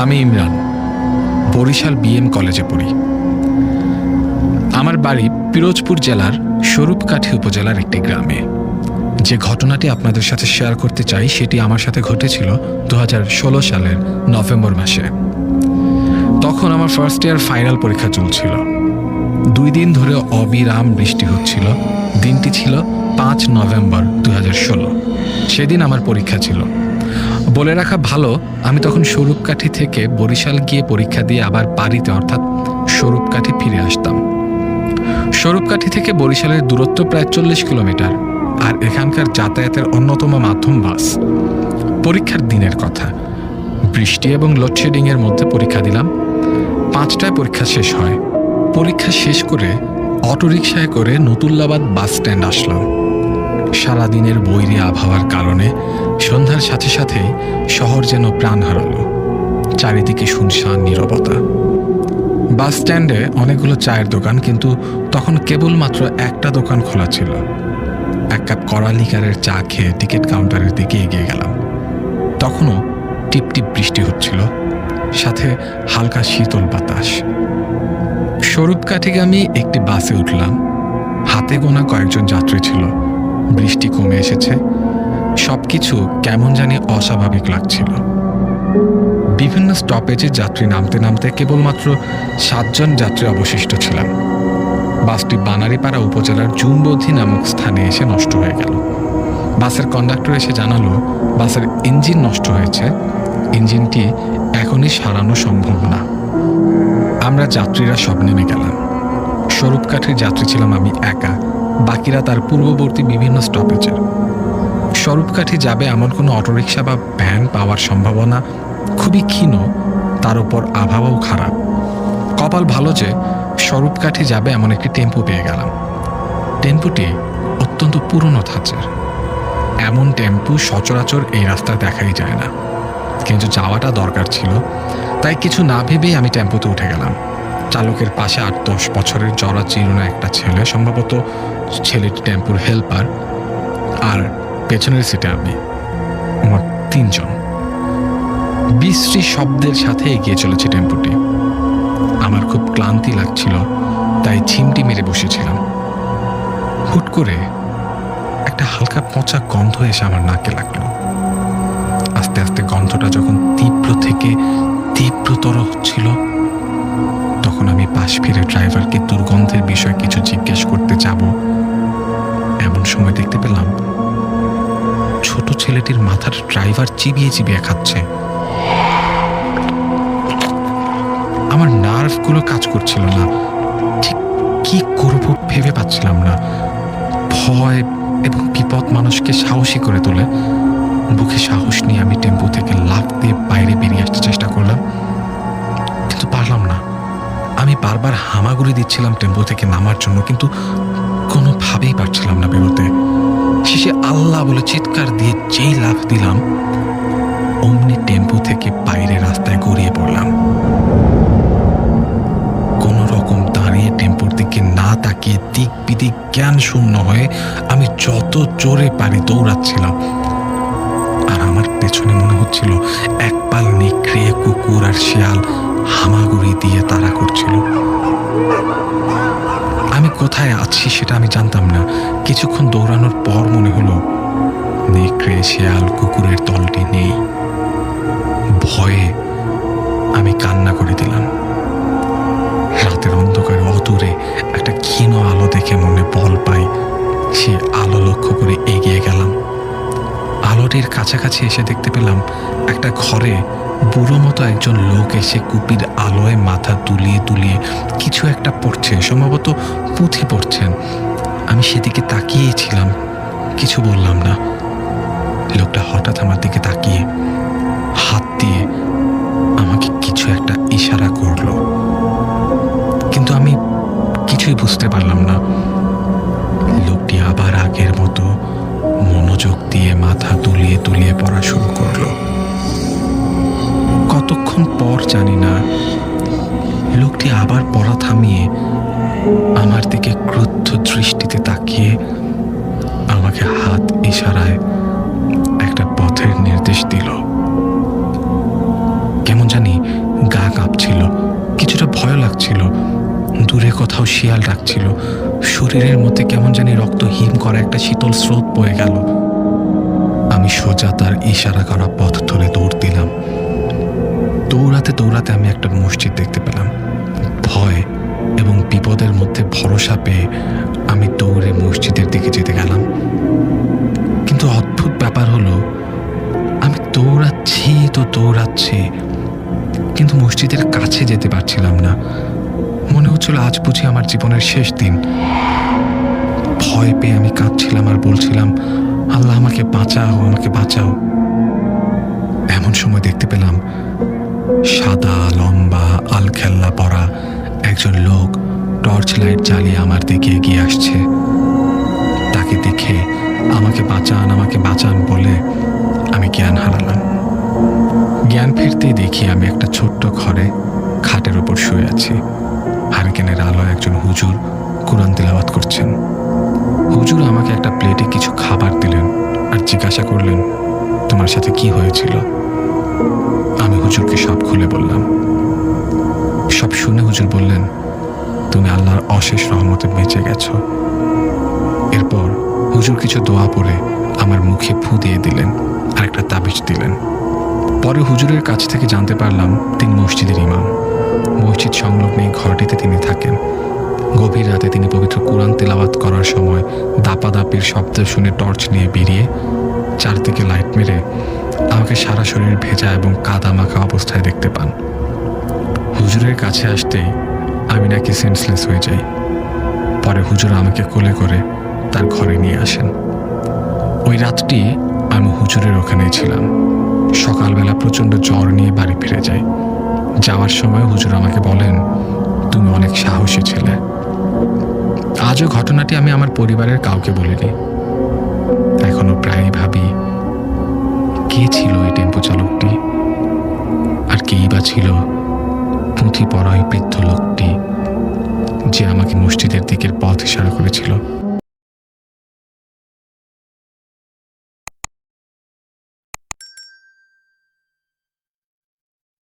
আমি ইমরান, বরিশাল বিএম কলেজে পড়ি। আমার বাড়ি পিরোজপুর জেলার স্বরূপকাঠি উপজেলার একটি গ্রামে। যে ঘটনাটি আপনাদের সাথে শেয়ার করতে চাই, সেটি আমার সাথে ঘটেছিল দু হাজার ষোলো সালের নভেম্বর মাসে। তখন আমার ফার্স্ট ইয়ার ফাইনাল পরীক্ষা চলছিল। দুই দিন ধরে অবিরাম বৃষ্টি হচ্ছিল। দিনটি ছিল পাঁচ নভেম্বর দু হাজার ষোলো। সেদিন আমার পরীক্ষা ছিল। বলে রাখা ভালো, আমি তখন স্বরূপকাঠি থেকে বরিশাল গিয়ে পরীক্ষা দিয়ে আবার বাড়িতে, অর্থাৎ স্বরূপকাঠি ফিরে আসতাম। স্বরূপকাঠি থেকে বরিশালের দূরত্ব প্রায় চল্লিশ কিলোমিটার, আর এখানকার যাতায়াতের অন্যতম মাধ্যম বাস। পরীক্ষার দিনের কথা। বৃষ্টি এবং লোডশেডিংয়ের মধ্যে পরীক্ষা দিলাম। পাঁচটায় পরীক্ষা শেষ হয়। পরীক্ষা শেষ করে অটোরিকশায় করে নতুল্লাবাদ বাস স্ট্যান্ড আসলাম। সারাদিনের বৈরী আবহাওয়ার কারণে সন্ধ্যার সাথে সাথেই শহর যেন প্রাণ হারালো, চারিদিকে শুনশান নীরবতা। বাস স্ট্যান্ডে অনেকগুলো চায়ের দোকান, কিন্তু তখন কেবলমাত্র একটা দোকান খোলা ছিল। এক কাপ কড়া লিকারের চা খেয়ে টিকিট কাউন্টারের দিকে এগিয়ে গেলাম। তখনও টিপ টিপ বৃষ্টি হচ্ছিল, সাথে হালকা শীতল বাতাস। স্বরূপকাঠিগামী একটি বাসে উঠলাম। হাতে গোনা কয়েকজন যাত্রী ছিল। বৃষ্টি কমে এসেছে সবকিছু কেমন জানি অস্বাভাবিক লাগছিল। বিভিন্ন স্টপেজে যাত্রী নামতে নামতে কেবলমাত্র সাতজন যাত্রী অবশিষ্ট ছিলেন। বাসটি বানারীপাড়া উপজেলার জুমবধি নামক স্থানে এসে নষ্ট হয়ে গেল। বাসের কন্ডাক্টর এসে জানালো, বাসের ইঞ্জিন নষ্ট হয়েছে, ইঞ্জিনটি এখনই সারানো সম্ভব না। আমরা যাত্রীরা সব নেমে গেলাম। স্বরূপকাঠির যাত্রী ছিলাম আমি একা, বাকিরা তার পূর্ববর্তী বিভিন্ন স্টপেজের স্বরূপকাঠি যাবে এমন কোনো অটোরিকশা বা ভ্যান পাওয়ার সম্ভাবনা খুবই ক্ষীণ, তার উপর আবহাওয়াও খারাপ। কপাল ভালো যে স্বরূপকাঠি যাবে এমন একটি টেম্পো পেয়ে গেলাম। টেম্পুটি অত্যন্ত পুরনো ধাঁচের। এমন টেম্পু সচরাচর এই রাস্তায় দেখাই যায় না। কিন্তু যাওয়াটা দরকার ছিল, তাই কিছু না ভেবেই আমি টেম্পুতে উঠে গেলাম। চালকের পাশে আট দশ বছরের জরা চিরুনা একটা ছেলে, সম্ভবত ছেলেটি টেম্পুর হেল্পার, আর পেছনের সিটে আমি আমার তিনজন। বিশ্রী শব্দের সাথে এগিয়ে চলেছে টেম্পুটি। আমার খুব ক্লান্তি লাগছিল, তাই ঝিমটি মেরে বসেছিলাম। হুট করে একটা হালকা পচা গন্ধ এসে আমার নাকে লাগল। আস্তে আস্তে গন্ধটা যখন তীব্র থেকে তীব্রতর হচ্ছিল, তখন আমি পাশ ফিরে ড্রাইভারকে দুর্গন্ধের বিষয়ে কিছু জিজ্ঞেস করতে যাব। এমন সময় দেখতে পেলাম ছোট ছেলেটির মাথার ড্রাইভার চিবিয়ে চিবিয়ে খাচ্ছে। আমার নার্ভগুলো কাজ করছিল না। ঠিক কি করব ভেবে পাচ্ছিলাম না। ভয় এবং বিপদ মানুষকে সাহসী করে তোলে। বুকে সাহস নিয়ে আমি টেম্পো থেকে লাফ দিয়ে বাইরে বেরিয়ে আসতে চেষ্টা করলাম। কিন্তু পারলাম না। আমি বারবার হামাগুড়ি দিচ্ছিলাম টেম্পো থেকে নামার জন্য, কিন্তু কোনোভাবেই পারছিলাম না বেরোতে। শেষে আল্লাহ বলে চিৎকার দিয়ে যেই লাফ দিলাম, অমনি টেম্পো থেকে বাইরে রাস্তায় গড়িয়ে পড়লাম। কোনো রকম দাঁড়িয়ে টেম্পোর দিকে না তাকিয়ে দিক বিদিক জ্ঞান শূন্য হয়ে আমি যত জোরে পারি দৌড়াচ্ছিলাম। আর আমার পেছনে মনে হচ্ছিল এক পাল নেকড়ে কুকুর আর শিয়াল হামাগুড়ি দিয়ে তাড়া করছিল। আমি কোথায় আছি সেটা আমি জানতাম না। কিছুক্ষণ দৌড়ানোর পর মনে হলো নেকড়ে শিয়াল কুকুরের দলটি নেই। ভয়ে আমি কান্না করে দিলাম। রাতের অন্ধকারে অদূরে একটা ক্ষীণ আলো দেখে মনে বল পাই, সে আলো লক্ষ্য করে এগিয়ে গেলাম। আলোটির কাছাকাছি এসে দেখতে পেলাম একটা ঘরে বুড়ো মতো একজন লোক এসে কুপির আলোয় মাথা তুলিয়ে তুলিয়ে কিছু একটা পড়ছে, সম্ভবত পুঁথি পড়ছেন। আমি সেদিকে তাকিয়েছিলাম, কিছু বললাম না। লোকটা হঠাৎ আমার দিকে তাকিয়ে হাত দিয়ে আমাকে কিছু একটা ইশারা করল। কিন্তু আমি কিছুই বুঝতে পারলাম না। লোকটি আবার আগের মতো মনোযোগ দিয়ে মাথা তুলিয়ে তুলিয়ে পড়া শুরু করল। কতক্ষণ পর জানি না, লোকটি আবার পড়া থামিয়ে আমার দিকে ক্রুদ্ধ দৃষ্টিতে তাকিয়ে আমাকে হাত ইশারায় একটা পথের নির্দেশ দিল। কেমন জানি গা কাঁপছিল, কিছুটা ভয় লাগছিল, দূরে কোথাও শিয়াল ডাকছিল, শরীরের মধ্যে কেমন জানি রক্ত হিম করা একটা শীতল স্রোত বয়ে গেল। আমি সোজা তার ইশারা করা পথ ধরে দৌড় দিলাম। দৌড়াতে দৌড়াতে আমি একটা মসজিদ দেখতে পেলাম। ভয় এবং বিপদের মধ্যে ভরসা পেয়ে আমি দৌড়ে মসজিদের দিকে যেতে গেলাম। কিন্তু অদ্ভুত ব্যাপার হলো, আমি দৌড়াচ্ছি তো দৌড়াচ্ছি, কিন্তু মসজিদের কাছে যেতে পারছিলাম না। মনে হচ্ছিল আজ বুঝি আমার জীবনের শেষ দিন। ভয় পেয়ে আমি কাঁদছিলাম আর বলছিলাম, আল্লাহ আমাকে বাঁচাও আমাকে বাঁচাও। এমন সময় দেখতে পেলাম, সাদা, লম্বা, আলখেল্লা পরা একজন লোক টর্চ লাইট জ্বালিয়ে আমার দিকে এগিয়ে আসছে। তাকে দেখে আমাকে বাঁচান আমাকে বাঁচান বলে আমি জ্ঞান হারালাম। জ্ঞান ফিরতেই দেখি আমি একটা ছোট্ট ঘরে খাটের ওপর শুয়ে আছি। হারিকেনের আলোয় একজন হুজুর কোরআন তেলাওয়াত করছেন। হুজুর আমাকে একটা প্লেটে কিছু খাবার দিলেন আর জিজ্ঞাসা করলেন, তোমার সাথে কি হয়েছিল? আমি হুজুরকে সব খুলে বললাম সব শুনে হুজুর বললেন, তুমি আল্লাহর অশেষ রহমতে বেঁচে গেছো। এরপর হুজুর কিছু দোয়া পড়ে আমার মুখে ফু দিয়ে দিলেন আর একটা তাবিজ দিলেন। পরে হুজুরের কাছ থেকে জানতে পারলাম তিনি মসজিদের ইমাম। মসজিদ সংলগ্ন ঘরটিতে তিনি থাকেন। গভীর রাতে তিনি পবিত্র কোরআন তেলাওয়াত করার সময় দাপা দাপাদাপির শব্দ শুনে টর্চ নিয়ে বেরিয়ে চারদিকে লাইট মেরে আমাকে সারা শরীর ভেজা এবং কাদা মাখা অবস্থায় দেখতে পান। হুজুরের কাছে আসতেই আমি নাকি সেন্সলেস হয়ে যাই। পরে হুজুর আমাকে কোলে করে তার ঘরে নিয়ে আসেন। ওই রাতটি আমি হুজুরের ওখানেই ছিলাম। সকালবেলা প্রচণ্ড জ্বর নিয়ে বাড়ি ফিরে যাই। যাওয়ার সময় হুজুর আমাকে বলেন, তুমি অনেক সাহসী ছেলে। আজও ঘটনাটি আমি আমার পরিবারের কাউকে বলিনি। এখনও প্রায়ই ভাবি, কে ছিল এই টেম্পো চালকটি? আর কেই বা ছিল ওই বৃদ্ধ লোকটি যে আমাকে মসজিদের দিকের পথ ইশারা করেছিল।